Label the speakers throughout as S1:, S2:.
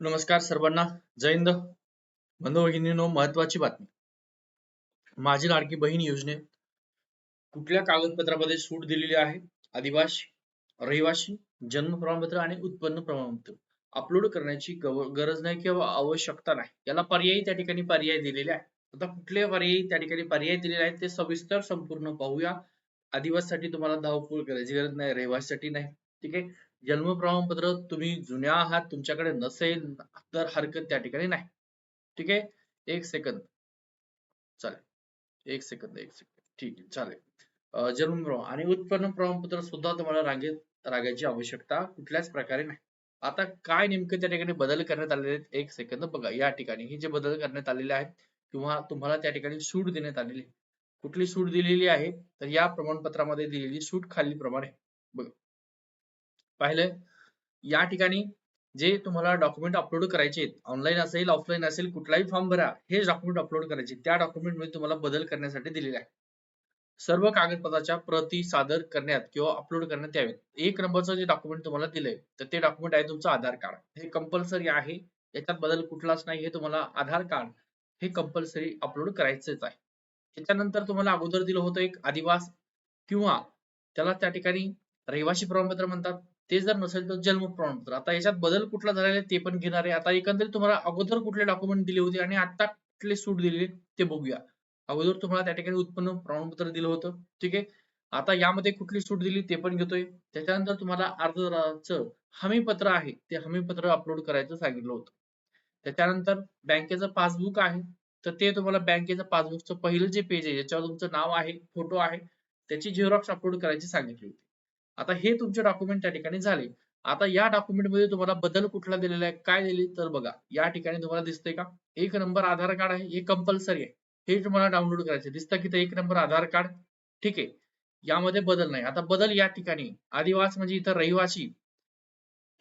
S1: नमस्कार सर्वांना. जय हिंद. बंधू भगिनीनो महत्वाची बातमी. माझी लाडकी बहीण योजनेत कुठल्या कागदपत्रामध्ये सूट दिलेली आहे? आदिवासी रहिवासी जन्म प्रमाणपत्र आणि उत्पन्न प्रमाणपत्र. अपलोड करण्याची गरज नाही किंवा आवश्यकता नाही. याला पर्यायी त्या ठिकाणी पर्याय दिलेले आहे. आता कुठले पर्यायी त्या ठिकाणी पर्याय दिलेले आहेत ते सविस्तर संपूर्ण पाहूया. आदिवासीसाठी तुम्हाला धावपूळ करायची गरज नाही रहिवासीसाठी नाही. ठीक आहे? जन्म प्रमाणपत्र तुम्ही जुन्या आहात तुमच्याकडे नसेल तर हरकत त्या ठिकाणी नाही. ठीक आहे? एक सेकंद चालेल. एक सेकंद एक सेकंद ठीक आहे चालेल. जन्म प्रमाण आणि उत्पन्न प्रमाणपत्र सुद्धा तुम्हाला रांगेत रागायची आवश्यकता कुठल्याच प्रकारे नाही. आता काय नेमकं त्या ठिकाणी बदल करण्यात आलेले आहेत एक सेकंद बघा या ठिकाणी हे जे बदल करण्यात आलेले आहेत किंवा तुम्हाला त्या ठिकाणी सूट देण्यात आलेली आहे. कुठली सूट दिलेली आहे तर या प्रमाणपत्रामध्ये दिलेली सूट खालील प्रमाणे बघा. पाहिलं या ठिकाणी जे तुम्हाला डॉक्युमेंट अपलोड करायचे आहेत ऑनलाईन असेल ऑफलाईन असेल कुठलाही फॉर्म भरा हे डॉक्युमेंट अपलोड करायचे त्या डॉक्युमेंटमध्ये तुम्हाला बदल करण्यासाठी दिलेले आहे सर्व कागदपत्राच्या प्रती सादर करण्यात किंवा अपलोड करण्यात यावेत. एक नंबरचं जे डॉक्युमेंट तुम्हाला दिलंय तर ते डॉक्युमेंट आहे तुमचं आधार कार्ड. हे कंपल्सरी आहे. याच्यात बदल कुठलाच नाही हे तुम्हाला आधार कार्ड हे कंपल्सरी अपलोड करायचंच आहे. त्याच्यानंतर तुम्हाला अगोदर दिलं होतं एक आदिवास किंवा त्याला त्या ठिकाणी रहिवासी प्रमाणपत्र म्हणतात. ते जर नसेल तर जन्म प्रमाणपत्र आता याच्यात बदल कुठला झालेला ते पण घेणार आहे. आता एकंदरीत तुम्हाला अगोदर कुठले डॉक्युमेंट दिले होते आणि आता कुठले सूट दिले ते बघूया. अगोदर तुम्हाला त्या ठिकाणी उत्पन्न प्रमाणपत्र दिलं होतं. ठीक आहे? आता यामध्ये कुठली सूट दिली ते पण घेतोय. त्याच्यानंतर तुम्हाला अर्जदाराचं हमीपत्र आहे. ते हमीपत्र अपलोड करायचं सांगितलं होतं. त्याच्यानंतर बँकेचं पासबुक आहे. तर ते तुम्हाला बँकेचं पासबुकचं पहिलं जे पेज आहे ज्याच्यावर तुमचं नाव आहे फोटो आहे त्याची झेरॉक्स अपलोड करायची सांगितली होती. आता हे तुमचे डॉक्युमेंट त्या ठिकाणी झाले. आता या डॉक्युमेंटमध्ये तुम्हाला बदल कुठला दिलेला आहे काय दिले तर बघा. या ठिकाणी तुम्हाला दिसतंय का? एक नंबर आधार कार्ड आहे हे कंपल्सरी आहे. हे तुम्हाला डाउनलोड करायचे दिसतं की ते एक नंबर आधार कार्ड ठीक आहे. यामध्ये बदल नाही. आता बदल या ठिकाणी. आदिवास म्हणजे इथं रहिवासी.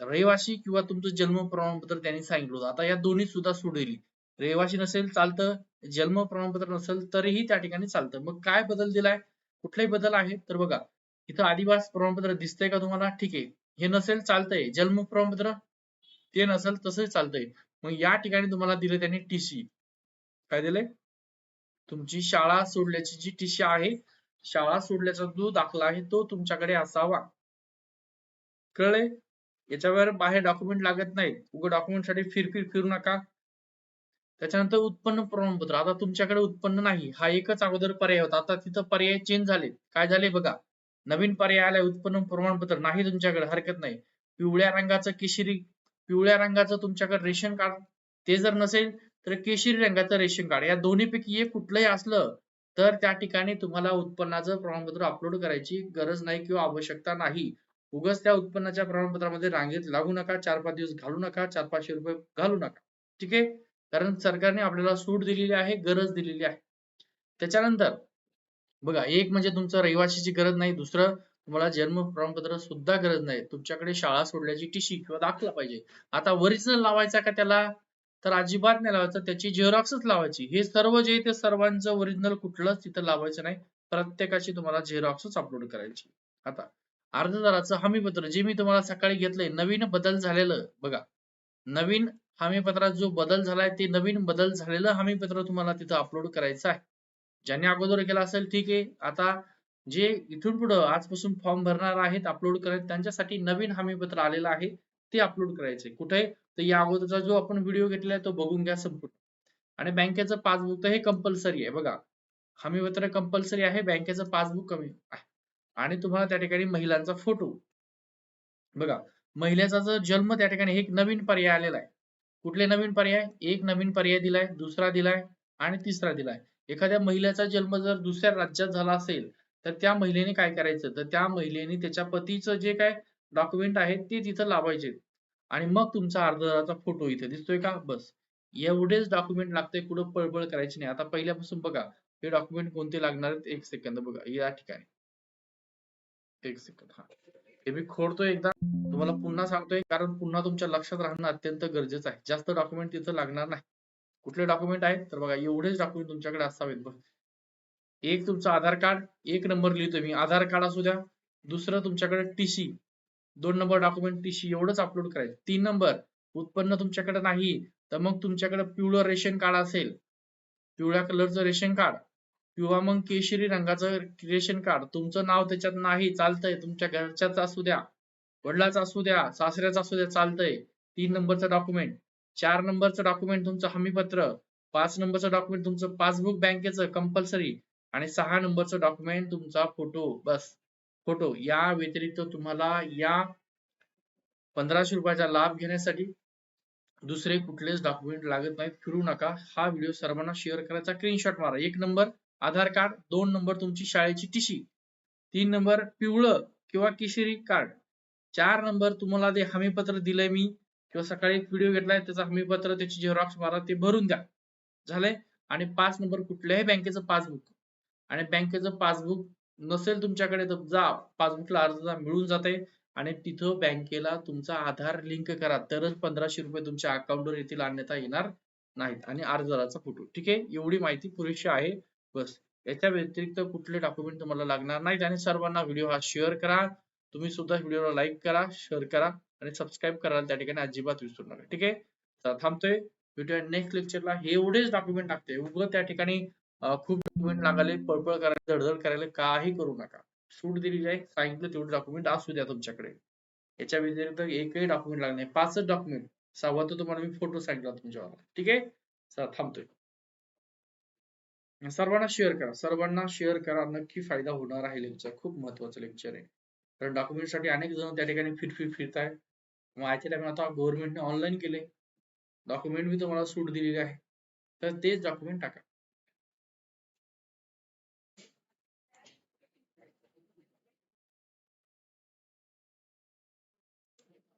S1: रहिवासी किंवा तुमचं जन्म प्रमाणपत्र त्यांनी सांगितलं होतं. आता या दोन्ही सुद्धा सोडली रहिवासी नसेल चालतं. जन्म प्रमाणपत्र नसेल तरीही त्या ठिकाणी चालतं. मग काय बदल दिलाय? कुठलाही बदल आहे तर बघा. इथं आदिवास प्रमाणपत्र दिसतंय का तुम्हाला? ठीक आहे. हे नसेल चालतंय. जन्म प्रमाणपत्र ते नसेल तसं चालतंय. मग या ठिकाणी तुम्हाला दिले त्यांनी टीसी काय दिले तुमची शाळा सोडल्याची जी टीसी आहे शाळा सोडल्याचा जो दाखला आहे तो तुमच्याकडे असावा. कळले याच्यावर बाहेर डॉक्युमेंट लागत नाही उघड डॉक्युमेंटसाठी फिरफिर फिरू नका. त्याच्यानंतर उत्पन्न प्रमाणपत्र. आता तुमच्याकडे उत्पन्न नाही. हा एकच अगोदर पर्याय होता. आता तिथं पर्याय चेंज झाले काय झाले बघा? नवीन पर्याय आलाय उत्पन्न प्रमाणपत्र नाही तुमच्याकडे हरकत नाही. पिवळ्या रंगाचं केशरी पिवळ्या रंगाचं तुमच्याकडे रेशन कार्ड ते जर नसेल तर केशरी रंगाचं रेशन कार्ड या दोन्हीपैकी एक कुठलंही असलं तर त्या ठिकाणी तुम्हाला उत्पन्नाचं प्रमाणपत्र अपलोड करायची गरज नाही किंवा आवश्यकता नाही. उगाच त्या उत्पन्नाच्या प्रमाणपत्रामध्ये रांगेत लागू नका चार पाच दिवस घालू नका चार पाचशे रुपये घालू नका. ठीक आहे? कारण सरकारने आपल्याला सूट दिलेली आहे गरज दिलेली आहे. त्याच्यानंतर बघा एक म्हणजे तुमचं रहिवाशीची गरज नाही दुसरं तुम्हाला जन्म प्रमाणपत्र सुद्धा गरज नाही. तुमच्याकडे शाळा सोडल्याची टीशी किंवा दाखला पाहिजे. आता ओरिजिनल लावायचा का त्याला? तर अजिबात नाही लावायचं त्याची झेरॉक्सच लावायची. हे सर्व जे ते सर्वांचं ओरिजिनल कुठलंच तिथं लावायचं नाही. प्रत्येकाची तुम्हाला झेरॉक्सच अपलोड करायची. आता अर्जदाराचं हमीपत्र जे मी तुम्हाला सकाळी घेतलंय नवीन बदल झालेलं बघा. नवीन हमीपत्रात जो बदल झालाय ते नवीन बदल झालेलं हमीपत्र तुम्हाला तिथं अपलोड करायचं आहे. ज्यांनी अगोदर केलं असेल ठीक आहे. आता जे इथून पुढं आजपासून फॉर्म भरणार आहेत अपलोड करायचे त्यांच्यासाठी नवीन हमीपत्र आलेलं आहे ते अपलोड करायचे. कुठे? तर या अगोदरचा जो आपण व्हिडिओ घेतलाय तो बघून घ्या संपूर्ण. आणि बँकेचं पासबुक तर हे कंपल्सरी आहे बघा. हमीपत्र कंपल्सरी आहे बँकेचं पासबुक कमी आहे. आणि तुम्हाला त्या ठिकाणी महिलांचा फोटो बघा महिलेचा जर जन्म त्या ठिकाणी एक नवीन पर्याय आलेला आहे. कुठले नवीन पर्याय? एक नवीन पर्याय दिलाय दुसरा दिलाय आणि तिसरा दिलाय. एखाद्या महिलेचा जन्म जर दुसऱ्या राज्यात झाला असेल तर त्या महिलेने काय करायचं? तर त्या महिलेने त्याच्या पतीचं जे काय डॉक्युमेंट आहे ते तिथं लावायचे. आणि मग तुमचा अर्जदाराचा फोटो इथे दिसतोय का? बस. एवढेच डॉक्युमेंट लागते कुठं पळबळ करायची नाही. आता पहिल्यापासून बघा हे डॉक्युमेंट कोणते लागणार आहेत? एक सेकंद बघा या ठिकाणी. एक सेकंद हा. हे मी खोडतोय एकदा. तुम्हाला पुन्हा सांगतोय कारण पुन्हा तुमच्या लक्षात राहणं अत्यंत गरजेचं आहे. जास्त डॉक्युमेंट तिथं लागणार नाही. कुठले डॉक्युमेंट आहेत? तर बघा एवढेच डॉक्युमेंट तुमच्याकडे असावेत. बघ. एक तुमचं आधार कार्ड एक नंबर लिहितो मी. आधार कार्ड असू द्या. दुसरं तुमच्याकडे टीसी दोन नंबर डॉक्युमेंट टीसी एवढंच अपलोड करायचं. तीन नंबर उत्पन्न तुमच्याकडे नाही. तर मग तुमच्याकडे पिवळं रेशन कार्ड असेल. पिवळ्या कलरचं रेशन कार्ड. किंवा मग केशरी रंगाचं रेशन कार्ड. तुमचं नाव त्याच्यात नाही चालतंय. तुमच्या घरच्याच असू द्या. वडिलाचा असू द्या. सासऱ्याचा असू द्या चालतंय. तीन नंबरचं डॉक्युमेंट चार नंबरचं डॉक्युमेंट तुमचं हमीपत्र पाच नंबरचं डॉक्युमेंट तुमचं पासबुक बँकेचं कंपल्सरी आणि सहा नंबरचं डॉक्युमेंट तुमचा फोटो बस. फोटो या व्यतिरिक्त तुम्हाला या पंधराशे रुपयाचा लाभ घेण्यासाठी दुसरे कुठलेच डॉक्युमेंट लागत नाहीत. फिरू नका. हा व्हिडिओ सर्वांना शेअर करायचा. स्क्रीनशॉट मारा. एक नंबर आधार कार्ड दोन नंबर तुमची शाळेची टीसी तीन नंबर पिवळं किंवा किशोरी कार्ड चार नंबर तुम्हाला ते हमीपत्र दिलंय मी. किंवा सकाळी एक व्हिडिओ घेतलाय त्याचं हमीपत्र त्याची झेरॉक्स मारा ते भरून द्या. झालंय? आणि पाच नंबर कुठल्याही बँकेचं पासबुक आणि बँकेचं पासबुक नसेल तुमच्याकडे तर जा पासबुकला अर्ज मिळून जाते आणि तिथं बँकेला तुमचा आधार लिंक करा. तरच पंधराशे रुपये तुमच्या अकाउंटवर येथील अन्यथा येणार नाहीत. आणि अर्जदाराचा फोटो. ठीक आहे? एवढी माहिती पुरेशी आहे. बस. याच्या व्यतिरिक्त कुठले डॉक्युमेंट तुम्हाला लागणार नाहीत. आणि सर्वांना व्हिडिओ हा शेअर करा. तुम्ही सुद्धा व्हिडिओला लाईक करा शेअर करा. आणि सबस्क्राईब करायला त्या ठिकाणी अजिबात विसरू नका. ठीक आहे? थांबतोय. भेटूया नेक्स्ट लेक्चरला हे एवढेच डॉक्युमेंट लागते उगं त्या ठिकाणी खूप डॉक्युमेंट लागायला पळपळ करायला धडधड करायला काही करू नका. सूट दिलेली जाईल सांगितलं तेवढे डॉक्युमेंट असू द्या तुमच्याकडे. याच्या व्यतिरिक्त एकही डॉक्युमेंट लागणार नाही. पाचच डॉक्युमेंट सहावा तर तुम्हाला मी फोटो सांगितला तुमच्यावर. ठीक आहे? चला थांबतोय. सर्वांना शेअर करा. सर्वांना शेअर करा. नक्की फायदा होणार आहे लेक्चर खूप महत्वाचं लेक्चर आहे. कारण डॉक्युमेंटसाठी अनेक जण त्या ठिकाणी फिर फिर फिरताय. मग लग्न आता गव्हर्नमेंटने ऑनलाईन केले डॉक्युमेंट मी तुम्हाला सूट दिलेली आहे. तर तेच डॉक्युमेंट टाका.